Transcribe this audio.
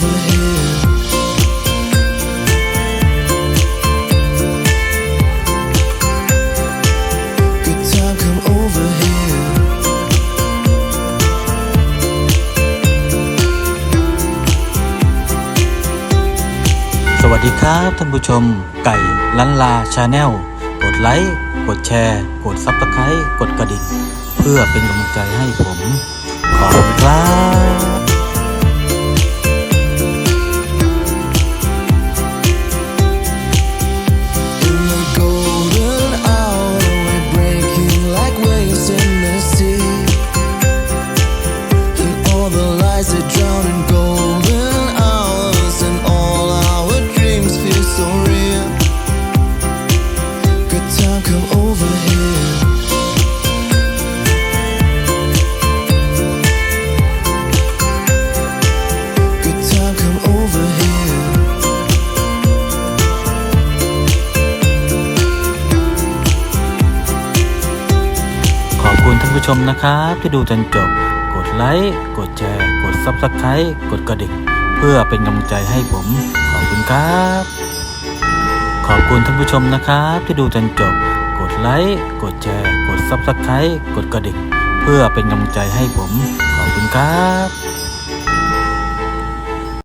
สวัสดีครับท่านผู้ชม ไก่ลันลาชาแนลกดไลค์กดแชร์ กดซับสไครต์กดกระดิ่งเพื่อเป็นกำลังใจให้ผม ขอบคุณครับานผู้ชมนะครับที่ดูจนจบ กดไลค์ กดแชร์ กดซับสไครต์กดกระดิ่งเพื่อเป็นกำลังใจให้ผม ขอบคุณครับ ขอบคุณท่านผู้ชมนะครับที่ดูจนจบ กดไลค์ กดแชร์ กดซับสไครต์กดกระดิ่งเพื่อเป็นกำลังใจให้ผม ขอบคุณครับ